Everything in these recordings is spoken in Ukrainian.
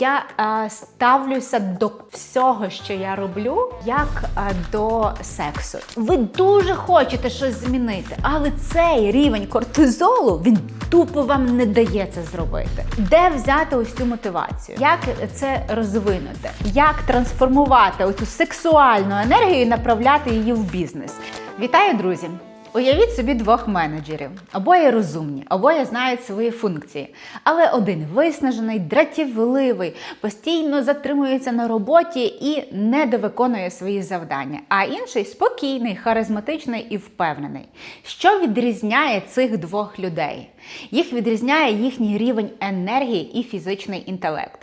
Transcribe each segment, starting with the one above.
я е, ставлюся до всього, що я роблю, як е, до сексу. Ви дуже хочете щось змінити, але цей рівень кортизолу він тупо вам не дає це зробити. Де взяти ось цю мотивацію? Як це розвинути? Як трансформувати оцю сексуальну енергію і направляти її в бізнес? Вітаю, друзі! Уявіть собі двох менеджерів. Обоє розумні, обоє знають свої функції. Але один виснажений, дратівливий, постійно затримується на роботі і недовиконує свої завдання. А інший спокійний, харизматичний і впевнений. Що відрізняє цих двох людей? Їх відрізняє їхній рівень енергії і фізичний інтелект.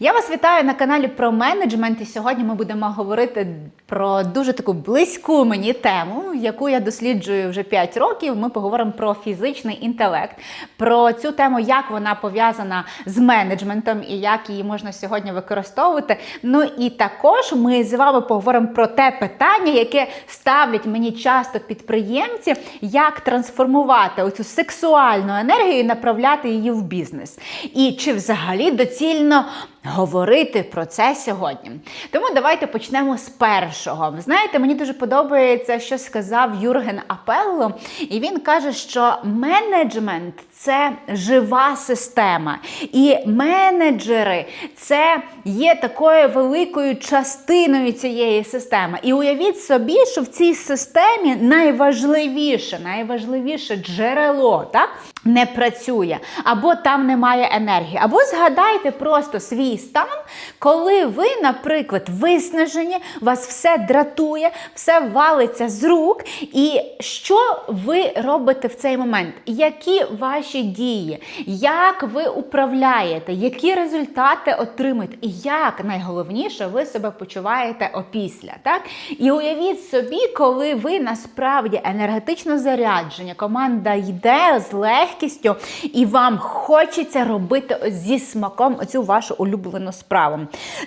Я вас вітаю на каналі про менеджмент. І сьогодні ми будемо говорити про дуже таку близьку мені тему, яку я досліджую вже 5 років. Ми поговоримо про фізичний інтелект, про цю тему, як вона пов'язана з менеджментом і як її можна сьогодні використовувати. Ну і також ми з вами поговоримо про те питання, яке ставлять мені часто підприємці, як трансформувати оцю сексуальну енергію і направляти її в бізнес. І чи взагалі доцільно говорити про це сьогодні. Тому давайте почнемо з першого. Знаєте, мені дуже подобається, що сказав Юрген Апелло, і він каже, що менеджмент це жива система. І менеджери це є такою великою частиною цієї системи. І уявіть собі, що в цій системі найважливіше, найважливіше джерело так, не працює, або там немає енергії. Або згадайте просто свій стан, коли ви, наприклад, виснажені, вас все дратує, все валиться з рук. І що ви робите в цей момент? Які ваші дії? Як ви управляєте? Які результати отримуєте? І як найголовніше ви себе почуваєте опісля? Так? І уявіть собі, коли ви насправді енергетично заряджені, команда йде з легкістю, і вам хочеться робити зі смаком оцю вашу улюблену справу.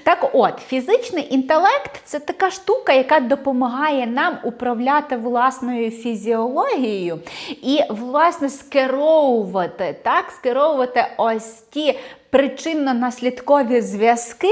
Так от, фізичний інтелект це така штука, яка допомагає нам управляти власною фізіологією і, власне, скеровувати, так, скеровувати ось ті причинно-наслідкові зв'язки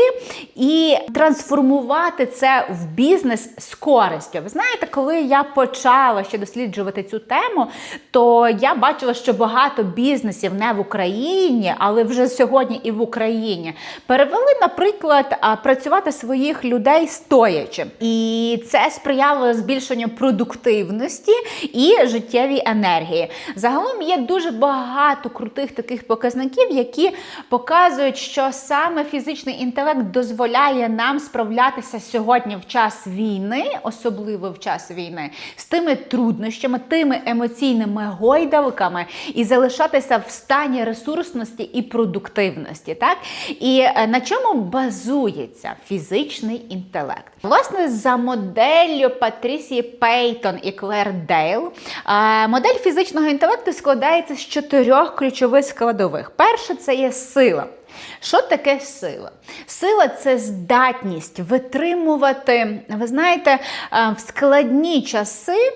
і трансформувати це в бізнес з користю. Ви знаєте, коли я почала ще досліджувати цю тему, то я бачила, що багато бізнесів не в Україні, але вже сьогодні і в Україні перевели, наприклад, працювати своїх людей стоячи. І це сприяло збільшенню продуктивності і життєвій енергії. Загалом є дуже багато крутих таких показників, які показують, що саме фізичний інтелект дозволяє нам справлятися сьогодні в час війни, особливо в час війни, з тими труднощами, тими емоційними гойдалками і залишатися в стані ресурсності і продуктивності. Так? І е, на чому базується фізичний інтелект? Власне, за моделлю Патрісії Пейтон і Клер Дейл, е, модель фізичного інтелекту складається з чотирьох ключових складових. Перше це є сила. Що таке сила? Сила це здатність витримувати, ви знаєте, е, в складні часи.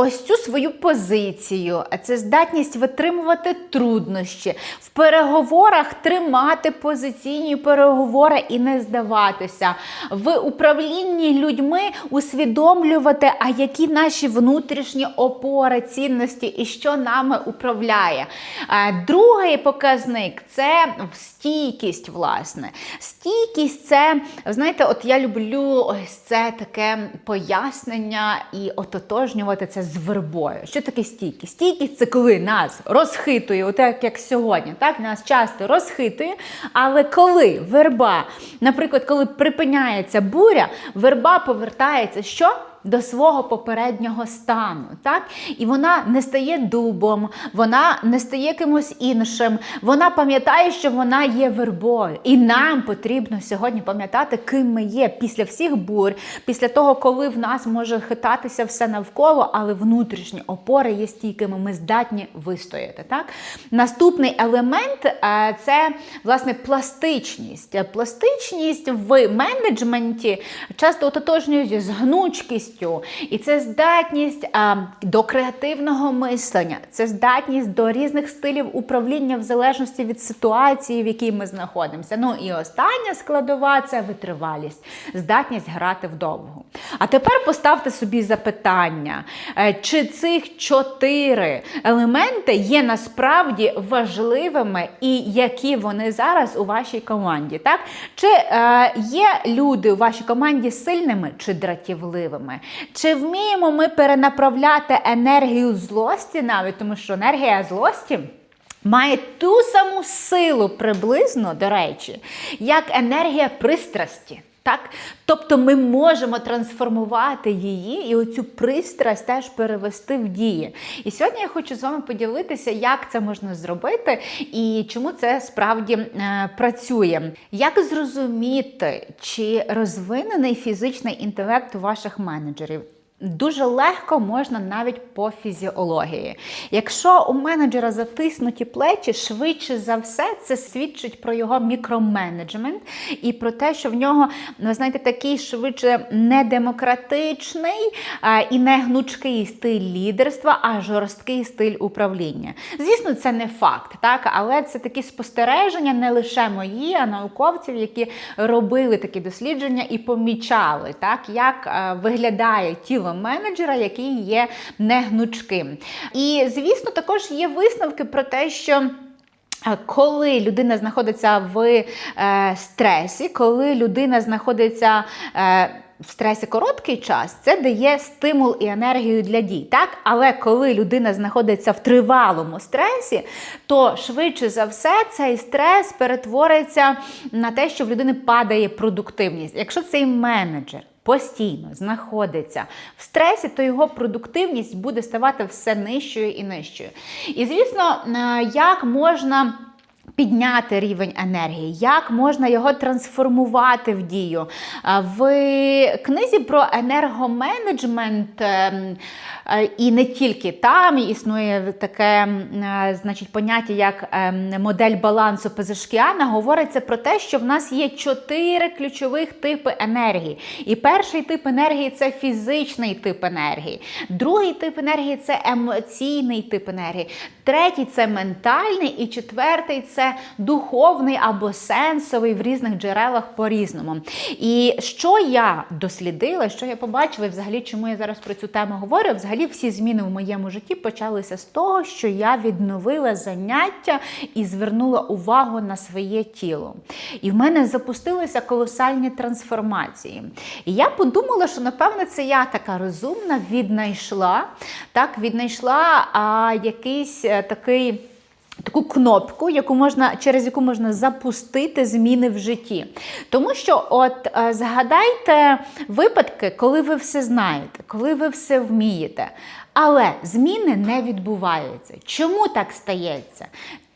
Ось цю свою позицію, а це здатність витримувати труднощі, в переговорах тримати позиційні переговори і не здаватися, в управлінні людьми усвідомлювати, а які наші внутрішні опори, цінності і що нами управляє. Е, Другий показник це стійкість, власне. Стійкість це, знаєте, от я люблю ось це таке пояснення і ототожнювати це з вербою. Що таке стійкість? Стійкість це коли нас розхитує, отак як сьогодні. Так нас часто розхитує. Але коли верба, наприклад, коли припиняється буря, верба повертається що? До свого попереднього стану, так? І вона не стає дубом, вона не стає кимось іншим. Вона пам'ятає, що вона є вербою. І нам потрібно сьогодні пам'ятати, ким ми є після всіх бурь, після того, коли в нас може хитатися все навколо, але внутрішні опори є стійкими, ми здатні вистояти. Так? Наступний елемент е, це власне пластичність. Пластичність в менеджменті часто ототожнюють з гнучкістю. Творчістю, і це здатність а, до креативного мислення, це здатність до різних стилів управління в залежності від ситуації, в якій ми знаходимося. Ну і остання складова це витривалість, здатність грати вдовго. А тепер поставте собі запитання, е, чи цих чотири елементи є насправді важливими і які вони зараз у вашій команді. Так? Чи е, є люди у вашій команді сильними чи дратівливими? Чи вміємо ми перенаправляти енергію злості навіть, тому що енергія злості. Має ту саму силу приблизно, до речі, як енергія пристрасті. Так? Тобто ми можемо трансформувати її і оцю пристрасть теж перевести в дії. І сьогодні я хочу з вами поділитися, як це можна зробити і чому це справді е, працює. Як зрозуміти, чи розвинений фізичний інтелект у ваших менеджерів? Дуже легко можна навіть по фізіології. Якщо у менеджера затиснуті плечі, швидше за все, це свідчить про його мікроменеджмент і про те, що в нього, ви знаєте, такий швидше недемократичний і не гнучкий стиль лідерства, а жорсткий стиль управління. Звісно, це не факт, так, але це такі спостереження не лише мої, а науковців, які робили такі дослідження і помічали, так, як виглядає тіло менеджера, який є негнучким. І, звісно, також є висновки про те, що. Коли людина знаходиться в е, стресі, коли людина знаходиться е, в стресі короткий час, це дає стимул і енергію для дій. Так? Але коли людина знаходиться в тривалому стресі, то швидше за все цей стрес перетвориться на те, що в людини падає продуктивність. Якщо цей менеджер постійно знаходиться в стресі, то його продуктивність буде ставати все нижчою і нижчою. І звісно, е, як можна. Підняти рівень енергії, як можна його трансформувати в дію. Е, В книзі про енергоменеджмент, е, і не тільки там існує таке значить, поняття, як модель балансу Пезешкіана, говориться про те, що в нас є чотири ключових типи енергії. І перший тип енергії це фізичний тип енергії, другий тип енергії це емоційний тип енергії, третій це ментальний, і четвертий це духовний або сенсовий в різних джерелах по-різному. І що я дослідила, що я побачила, і взагалі, чому я зараз про цю тему говорю, взагалі всі зміни в моєму житті почалися з того, що я відновила заняття і звернула увагу на своє тіло. І в мене запустилися колосальні трансформації. І я подумала, що напевне це я така розумна віднайшла, так, віднайшла а, якийсь а, такий. Таку кнопку, яку можна, через яку можна запустити зміни в житті. Тому що, от е, згадайте випадки, коли ви все знаєте, коли ви все вмієте. Але зміни не відбуваються. Чому так стається?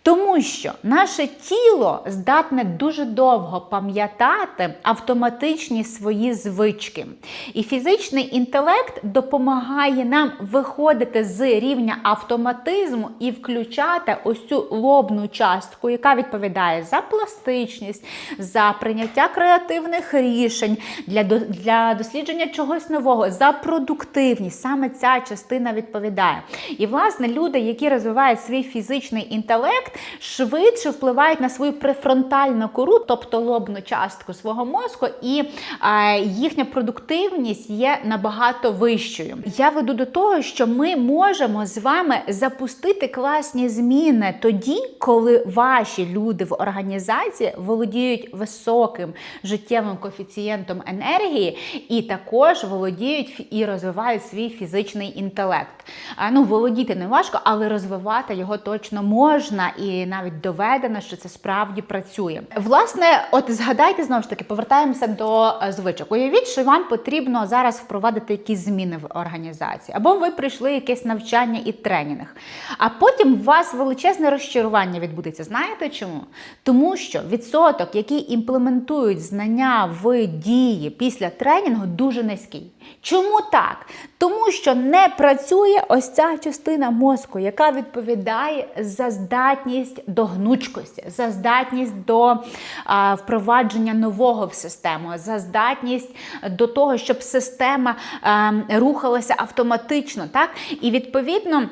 Тому що наше тіло здатне дуже довго пам'ятати автоматичні свої звички. І фізичний інтелект допомагає нам виходити з рівня автоматизму і включати ось цю лобну частку, яка відповідає за пластичність, за прийняття креативних рішень, для, для дослідження чогось нового, за продуктивність. Саме ця частина відповідає. І, власне, люди, які розвивають свій фізичний інтелект, швидше впливають на свою префронтальну кору, тобто лобну частку свого мозку, і е, їхня продуктивність є набагато вищою. Я веду до того, що ми можемо з вами запустити класні зміни тоді, коли ваші люди в організації володіють високим життєвим коефіцієнтом енергії, і також володіють і розвивають свій фізичний інтелект. Е, ну, володіти не важко, але розвивати його точно можна. І навіть доведено, що це справді працює. Власне, от згадайте знову ж таки, повертаємося до е, звичок. Уявіть, що вам потрібно зараз впровадити якісь зміни в організації, або ви прийшли якесь навчання і тренінг. А потім у вас величезне розчарування відбудеться. Знаєте чому? Тому що відсоток, який імплементують знання в дії після тренінгу, дуже низький. Чому так? Тому що не працює ось ця частина мозку, яка відповідає за здатність здатність до гнучкості, за здатність до а, впровадження нового в систему, за здатність до того, щоб система а, рухалася автоматично. Так? І відповідно.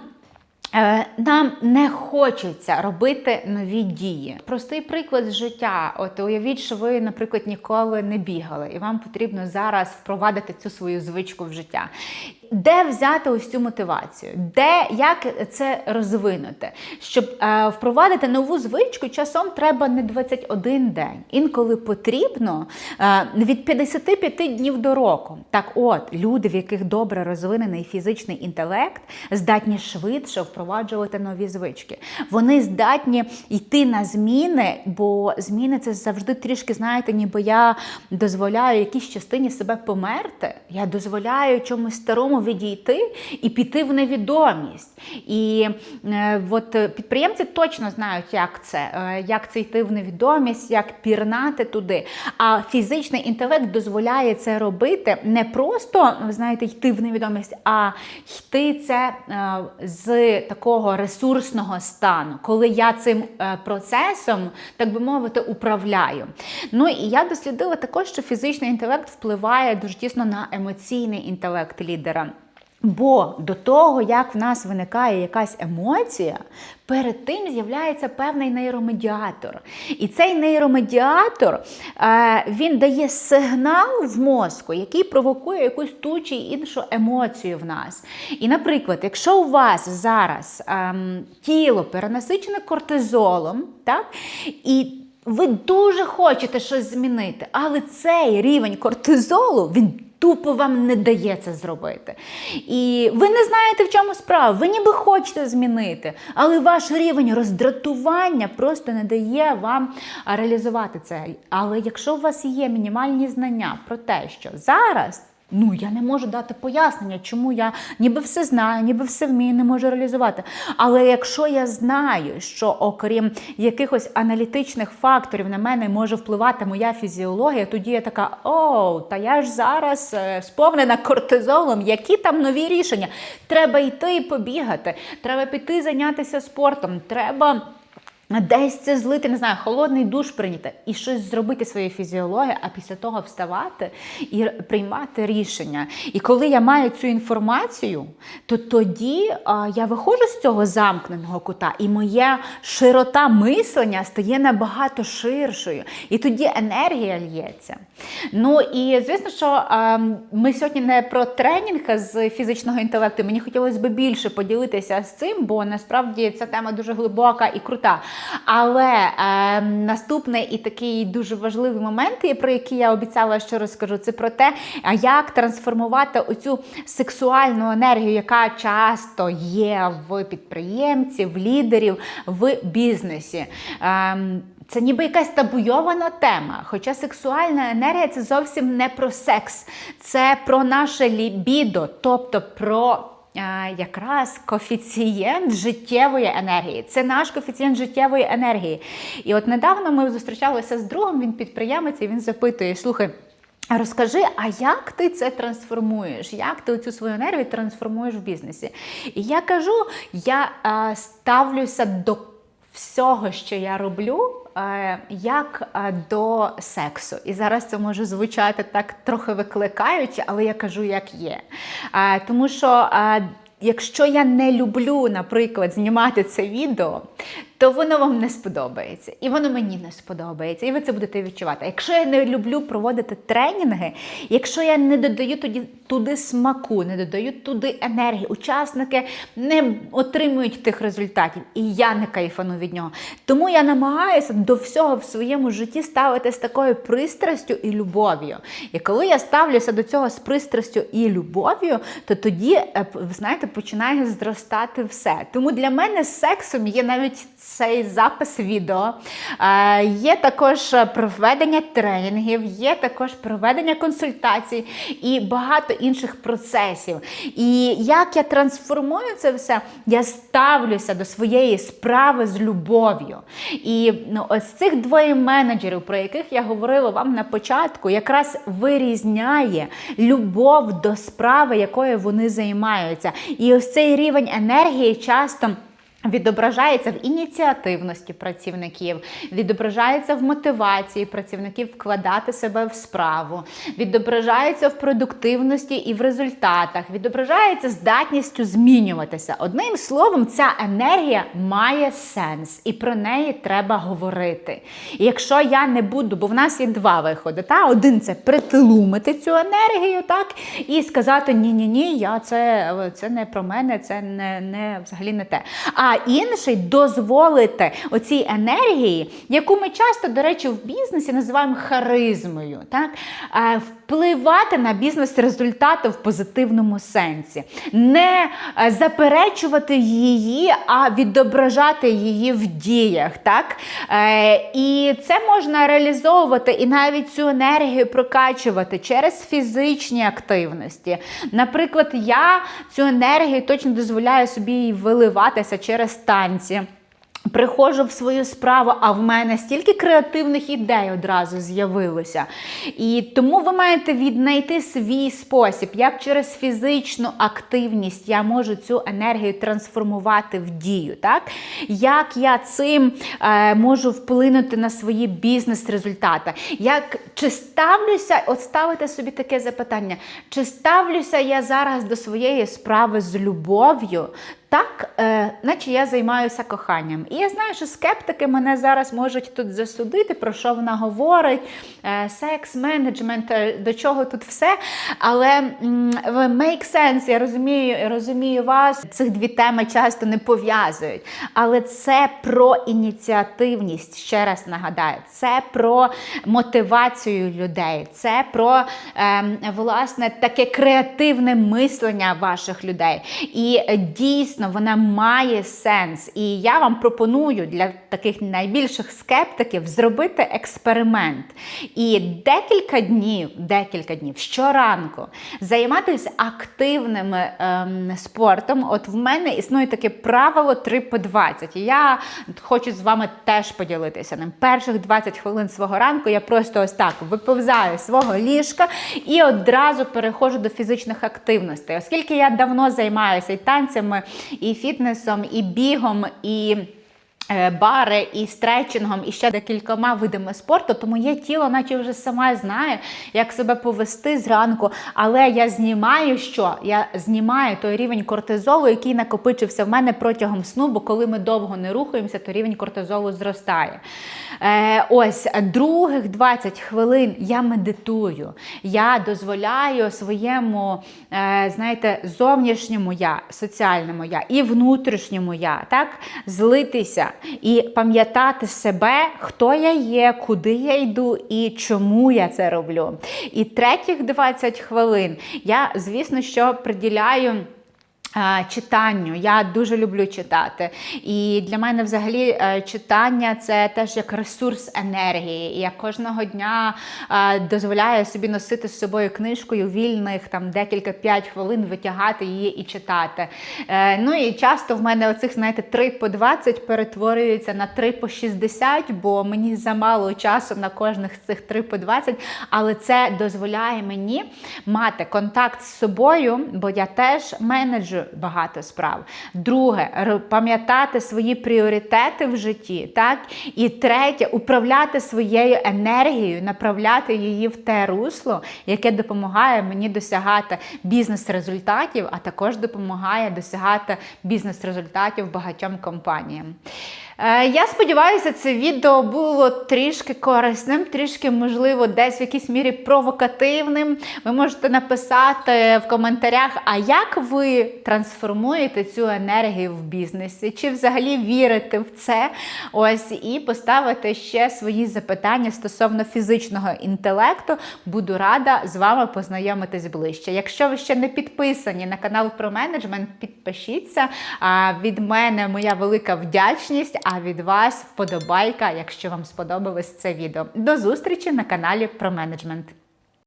Е, Нам не хочеться робити нові дії. Простий приклад з життя. От уявіть, що ви, наприклад, ніколи не бігали, і вам потрібно зараз впровадити цю свою звичку в життя. Де взяти ось цю мотивацію? Де як це розвинути? Щоб е, впровадити нову звичку, часом треба не 21 день. Інколи потрібно е, від 55 днів до року. Так, от люди, в яких добре розвинений фізичний інтелект, здатні швидше впроваджувати нові звички. Вони здатні йти на зміни, бо зміни це завжди трішки, знаєте, ніби я дозволяю якійсь частині себе померти. Я дозволяю чомусь старому відійти і піти в невідомість. І е, от е, підприємці точно знають, як це, е, як це йти в невідомість, як пірнати туди. А фізичний інтелект дозволяє це робити не просто, знаєте, йти в невідомість, а йти це е, з такого ресурсного стану, коли я цим е, процесом, так би мовити, управляю. Ну і я дослідила також, що фізичний інтелект впливає дуже тісно на емоційний інтелект лідера. Бо до того, як в нас виникає якась емоція, перед тим з'являється певний нейромедіатор. І цей нейромедіатор е, він дає сигнал в мозку, який провокує якусь ту чи іншу емоцію в нас. І, наприклад, якщо у вас зараз ем, тіло перенасичене кортизолом, так, і ви дуже хочете щось змінити, але цей рівень кортизолу він тупо вам не дає це зробити. І ви не знаєте, в чому справа. Ви ніби хочете змінити, але ваш рівень роздратування просто не дає вам реалізувати це. Але якщо у вас є мінімальні знання про те, що зараз. Ну, я не можу дати пояснення, чому я ніби все знаю, ніби все вмію, не можу реалізувати. Але якщо я знаю, що окрім якихось аналітичних факторів на мене може впливати моя фізіологія, тоді я така: о, та я ж зараз е, сповнена кортизолом, які там нові рішення? Треба йти і побігати, треба піти зайнятися спортом, треба. Десь це злити, не знаю, холодний душ прийняти і щось зробити своєю фізіологією, а після того вставати і приймати рішення. І коли я маю цю інформацію, то тоді а, я виходжу з цього замкненого кута, і моя широта мислення стає набагато ширшою. І тоді енергія лється. Ну і звісно, що а, ми сьогодні не про тренінг з фізичного інтелекту. Мені хотілося б більше поділитися з цим, бо насправді ця тема дуже глибока і крута. Але е, наступний і такий дуже важливий момент, про який я обіцяла, що розкажу, це про те, як трансформувати оцю сексуальну енергію, яка часто є в підприємців, в лідерів в бізнесі. Е, це ніби якась табуйована тема. Хоча сексуальна енергія це зовсім не про секс, це про наше лібідо, тобто про якраз коефіцієнт життєвої енергії. Це наш коефіцієнт життєвої енергії. І от недавно ми зустрічалися з другом, він підприємець, і він запитує: слухай. Розкажи, а як ти це трансформуєш? Як ти цю свою енергію трансформуєш в бізнесі? І я кажу: я а, ставлюся до всього, що я роблю, Е, як е, до сексу. І зараз це може звучати так трохи викликаючи, але я кажу, як є. Е, тому що. Якщо я не люблю, наприклад, знімати це відео, то воно вам не сподобається. І воно мені не сподобається. І ви це будете відчувати. Якщо я не люблю проводити тренінги, якщо я не додаю тоді туди смаку, не додаю туди енергії, учасники не отримують тих результатів, і я не кайфану від нього. Тому я намагаюся до всього в своєму житті ставити з такою пристрастю і любов'ю. І коли я ставлюся до цього з пристрастю і любов'ю, то тоді, е, знаєте, починає зростати все. Тому для мене сексом є навіть цей запис відео. Е, є також проведення тренінгів, є також проведення консультацій і багато інших процесів. І як я трансформую це все, я ставлюся до своєї справи з любов'ю. І ну, ось цих двоє менеджерів, про яких я говорила вам на початку, якраз вирізняє любов до справи, якою вони займаються. І ось цей рівень енергії часто. Відображається в ініціативності працівників, відображається в мотивації працівників вкладати себе в справу, відображається в продуктивності і в результатах, відображається здатністю змінюватися. Одним словом, ця енергія має сенс, і про неї треба говорити. І якщо я не буду, бо в нас є два виходи. Та? Один це притилумити цю енергію, так, і сказати ні-ні ні, я це, це не про мене, це не, не взагалі не те. А інший дозволити оцій енергії, яку ми часто, до речі, в бізнесі називаємо харизмою, так? Впливати на бізнес-результати в позитивному сенсі, не е, заперечувати її, а відображати її в діях. Так? Е, І це можна реалізовувати і навіть цю енергію прокачувати через фізичні активності. Наприклад, я цю енергію точно дозволяю собі виливатися через танці. Приходжу в свою справу, а в мене стільки креативних ідей одразу з'явилося. І тому ви маєте віднайти свій спосіб, як через фізичну активність я можу цю енергію трансформувати в дію. Так? Як я цим е, можу вплинути на свої бізнес-результати? Як Чи ставлюся, от ставите собі таке запитання, чи ставлюся я зараз до своєї справи з любов'ю? Так, е, наче я займаюся коханням. І я знаю, що скептики мене зараз можуть тут засудити, про що вона говорить, е, секс, менеджмент, е, до чого тут все. Але make sense, я розумію, розумію вас. Цих дві теми часто не пов'язують. Але це про ініціативність, ще раз нагадаю, це про мотивацію людей, це про е, власне таке креативне мислення ваших людей. І е, дійсно вона має сенс. І я вам пропоную для таких найбільших скептиків зробити експеримент. І декілька днів, декілька днів щоранку займатися активним ем, спортом. От в мене існує таке правило 3 по 20. І я хочу з вами теж поділитися ним. Перших 20 хвилин свого ранку я просто ось так виповзаю з свого ліжка і одразу переходжу до фізичних активностей. Оскільки я давно займаюся і танцями, і фітнесом, і бігом, і бари, і стретчингом, і ще декількома видами спорту, то моє тіло, наче вже сама знає, як себе повести зранку. Але я знімаю що? Я знімаю той рівень кортизолу, який накопичився в мене протягом сну, бо коли ми довго не рухаємося, то рівень кортизолу зростає. Е, Ось других 20 хвилин я медитую. Я дозволяю своєму, е, знаєте, зовнішньому я, соціальному я і внутрішньому я, так, злитися і пам'ятати себе, хто я є, куди я йду і чому я це роблю. І третіх 20 хвилин я, звісно, що приділяю. Читанню, я дуже люблю читати. І для мене взагалі е, читання це теж як ресурс енергії. Я кожного дня дозволяю собі носити з собою книжкою вільних там декілька п'ять хвилин, витягати її і читати. Е, ну і часто в мене оцих, знаєте, 3 по 20 перетворюється на 3 по 60, бо мені замало часу на кожних з цих 3 по 20, але це дозволяє мені мати контакт з собою, бо я теж менеджер багато справ. Друге, пам'ятати свої пріоритети в житті. так? І третє, управляти своєю енергією, направляти її в те русло, яке допомагає мені досягати бізнес-результатів, а також допомагає досягати бізнес-результатів багатьом компаніям. Е, я сподіваюся, це відео було трішки корисним, трішки, можливо, десь в якійсь мірі провокативним. Ви можете написати в коментарях, а як ви трансформуєте цю енергію в бізнесі? Чи взагалі вірите в це? Ось і поставити ще свої запитання стосовно фізичного інтелекту. Буду рада з вами познайомитись ближче. Якщо ви ще не підписані на канал про менеджмент, підпишіться. Від мене моя велика вдячність а від вас вподобайка, якщо вам сподобалось це відео. До зустрічі на каналі про менеджмент.